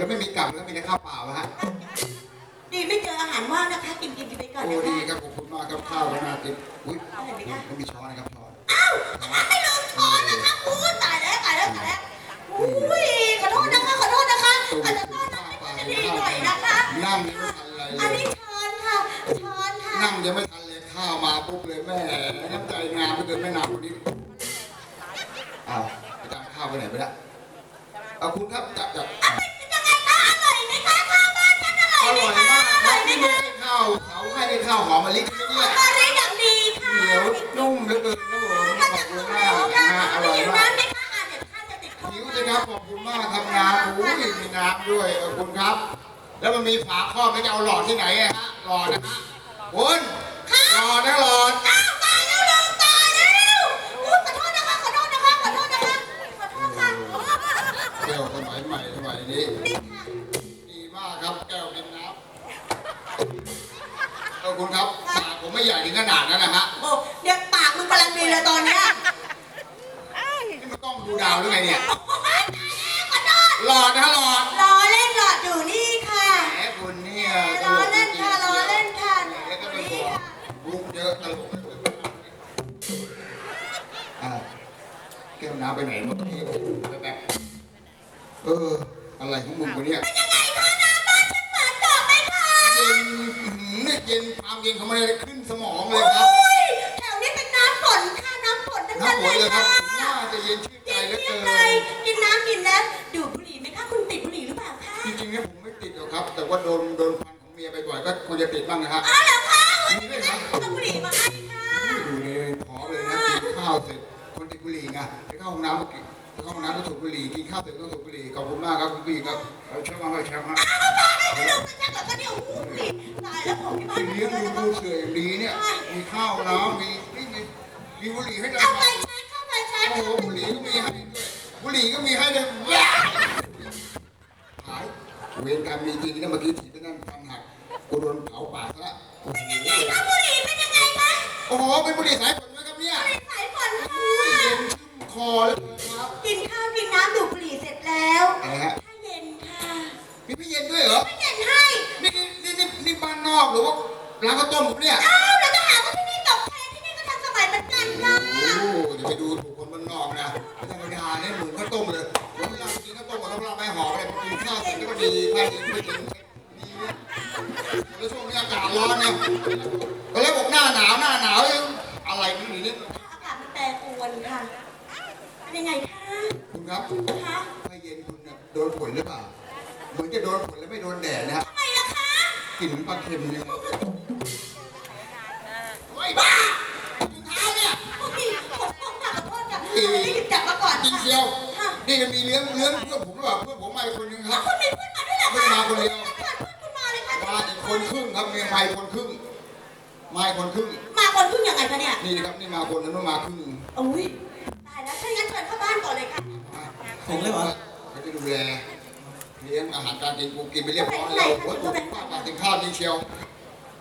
แล้วไม่มีกลับแล้วมีแต่ข้าวเปล่าฮะดีไม่เจออาหารว่างนะคะ กินกินกิไปก่อนโอ้นะดีครับขอบคุณมากครับข้าวแล้าติดอุ้ยไม่มีช้อนนะครับช้อนอ้าวไม่นช้อนนะคะคุณตายแล้วตายแล้วตายแล้วอุ้ยขอโทษนะคะขอโทษนะคะอาจจะต้อนรับค่ะดีหน่อยนะคะ นั่งไม่ทันอะไรอันนี้ยเชิค่ะเชิญค่ะนั่งยังไม่ทันเลยข้าวมาปุ๊บเลยแม่น้ำใจงามไปเกินแม่น้ำคนนี้อ้าวอาจารข้าวไปไหนไปละเอาคุณครับจับจับ ร่อยอไหมร่อยคะมากอคร่รัอบยไหมที่ไม่คะให้ข้าวเขาให้ได้ข้าวหอมมะลิกันเนี่ยอร่อยอย่างดีค่ะเหนียวนุ่มเหลือเกินครับผมขอบคุณมากนะฮะอร่อยหิวมากน้ำไหมคะอะเดี๋ยวข้าจะติดคอหิวสิครับขอบคุณมากทำงานโอ้ยมีน้ำด้วยขอบคุณครับ แล้วมันมีฝาครอบไม่จะเอาหลอดที่ไหนอะฮะหลอดนะฮะคุณหลอดนะหลอด ผมไม่ใหญ่ถึงขนาดนั้นนะฮะโอ้เดี๋ยวปากมึงกำลังดีเลยตอนเนี้ยนี่มันต้องดูดาวหรือไงเนี่ย โอ้ยตายแล้วขอโทษหลอดนะหลอดรอเล่นหลอดอยู่นี่ค่ะแหมคุณเนี่ยรอเล่นค่ะรอเล่นค่ะแล้วก็ไม่บอกบุกเยอะตลกอ่าแก้วน้ำไปไหนเมื่อกี้แบบเออ อะไรของมึงวะเนี่ยเป็นยังไงค เนี่ยเย็นความเย็นเขาไม่ได้ขึ้นสมองเลยครับโอ้ยแถวนี้เป็นน้ำฝนค่ะน้ำฝนทั้งน้ำนั้นฝนเลเลยยครับค่ะน่าจะเย็นชื่นใจเย็นเหลือเที่ยเกิงเลยนกินน้ำกินแล้วดูดบุหรี่ไหมคะคุณติดบุหรี่หรือเปล่าคะจริงๆเนี่ยผมไม่ติดหรอกครับ แต่ว่าโดนโดนพันของเมียไปบ่อยก็ควรจะติดบ้างนะครับอ้าวเหรอคะมีด้วยนะเอาบุหรี่มาให้ค่ะดูเลยขอเลยนะกินข้าวเสร็จคนติดบุหรี่ไงไปเข้าห้องน้ำก็กินไปเข้า ห้องน้ำก็สูบบุหรี่กินข้าวเสร็จก็สูบบุหรี่ขอบคุณมากครับคุณพี่ครับเอาเชิญมาให้เชิญมาไม่รู้จะแบบว่าเนี่ยโอ้โหบุหรี่ตายแล้วผมที่บ้านกินไม่เลี้ยงรู้ดูนะคะดูเฉยอย่างดีเนี่ยมีข้าวน้ำมีนี่มีมีบุหรี่ให้ด้วยเข้าไปแช็คเข้าไปแช็คโอ้โหบุหรี่ก็มีให้ด้วยบุหรี่ก็มีให้ด้วยหายเวรกรรมมีจริงนะเมื่อกี้ถีบไปนั่นฟันหักกูโดนเผาปากซะละโอ้โหแล้วบุหรี่เป็นยังไงคะโอ้โหเป็นบุหรี่สายฝนไหมครับเนี่ยากาศร้อนนะตอนแรกบอกหน้าหนาวหน้าหนาวยังอะไรนี่นี่นี่อากาศมันแปรปรวนค่ะเป็นยังไงคะคุณครับคะถ้าเย็นคุณเนี่ยโดนฝนหรือเปล่าเหมือนจะโดนฝนแล้วไม่โดนแดดนะฮะทำไมล่ะคะกลิ่นปลาเค็มเนี่ยเฮ้ยบ้าถุงเท้าเนี่ยโอ้ยขอโทษค่ะขอโทษค่ะไม่ได้หยิบจับมาก่อนจริงค่ะเชียว ค่ะนี่มันมีเลี้ยงเลี้ยงเพื่อนผมหรือเปล่าเพื่อนผมมาอีกคนนึงครับคุณมีเพื่อนมาด้วยเหรอเพื่อนมาคนเดียว คนครึ่ง มาคนเพิ่งยังไงคะเนี่ยนี่นะครับนี่มาคนนั้นมาครึ่งอุ้ยตายแล้วถ้าอย่างนั้นเชิญเข้าบ้านก่อนเลยค่ะผมเลยเหรอเขาจะดูแลเลี้ยงอาหารการกินกูกินไปเรียบร้อยแล้วโอ้ยกูป้ามาถึงข้าวจริงเชียว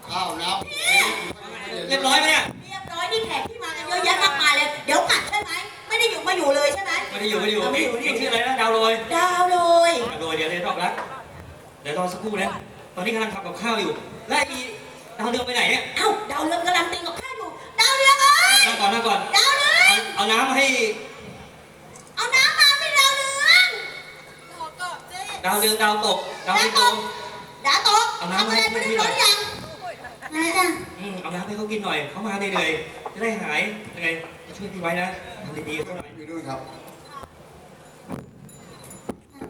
ข้าวน้ำเรียบร้อยไหมเนี่ยเรียบร้อยนี่แขกที่มากันเยอะแยะมากมายเลย เดี๋ยวกลับใช่ไหมไม่ได้อยู่มาอยู่เลยใช่ไหมไม่ได้อยู่ไม่ได้อยู่เาไม่เออยู่งไม่เองอชื่อยู่อะไรนะดาวโรยดาวเลยดาวโรยเดี๋ยวเดี๋ยวตอบรับเดี๋ยวรอสักครู่นะตอนนี้กำลังทำกับข้าวอยู่ และไอีดาว เรืองไปไหนเนี่ยเอ้าดาวเรืองกำลังตีกับข้าอยู่ดาวเรืองเอ้ยนั่งก่อนนั่งก่อน ดาวเรืองเอาเอาน้ำมาให้เอาน้ำมาสิดาวเรืองดาวเรืองดาวตกดาวไม่ตกดาวตกเอาทำน้ำอะไรให้ไม่ได้พี่หน่ร้ออยนยังอะไรจ้ะอืมเอาน้ำให้เขากินหน่อยเขามาเหนื่อยๆจะได้หายยังไงช่วยพี่ไว้นะทำดีๆเขาหน่อยอยู่ด้วยครับ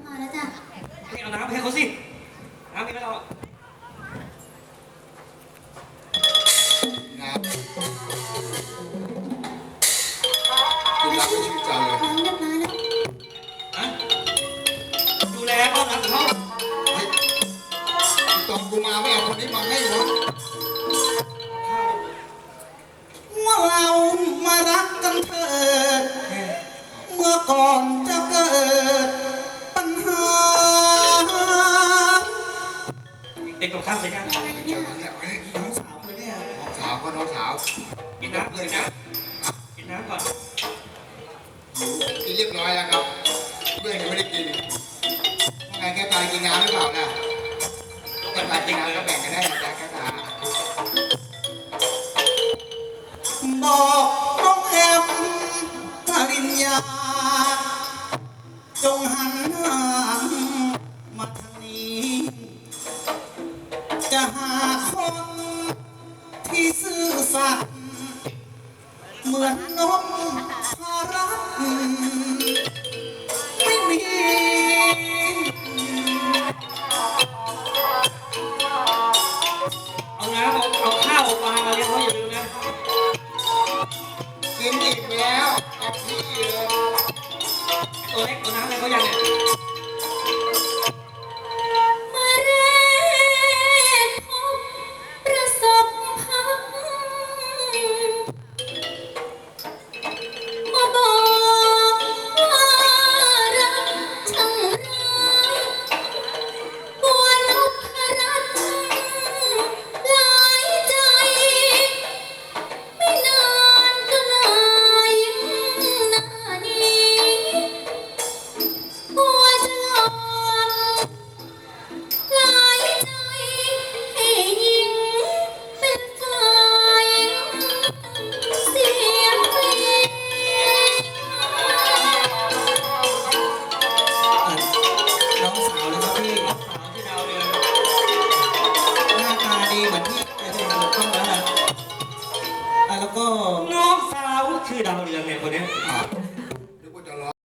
มาแล้วจ้ะนี่เอาน้ำให้เขาสิน้ำให้เรา มาไม่เอาคนนี้มาให้หมดว่าเรามารักกันเถิดเมื่อก่อนจะเกิดปัญหา เด็กกับข้าวเสร็จยังเดี๋ยวเนี่ยเฮ้ยน้องสาวเลยเนี่ยน้องสาวก็น้องสาวกินน้ำเลยนะกินน้ำก่อนกินเรียบร้อยแล้วครับเพื่อนยังไม่ได้กินว่าไงแกตายกินน้ำหรือเปล่านะ คนมาจริงก็แบ่งกันได้นะจ๊ะครับบอกน้องแอมปริญญาจงหัน กินอิ่มแล้วกับพี่เลยตัวเล็กตัวน้ำอะไรเขายังเนี่ย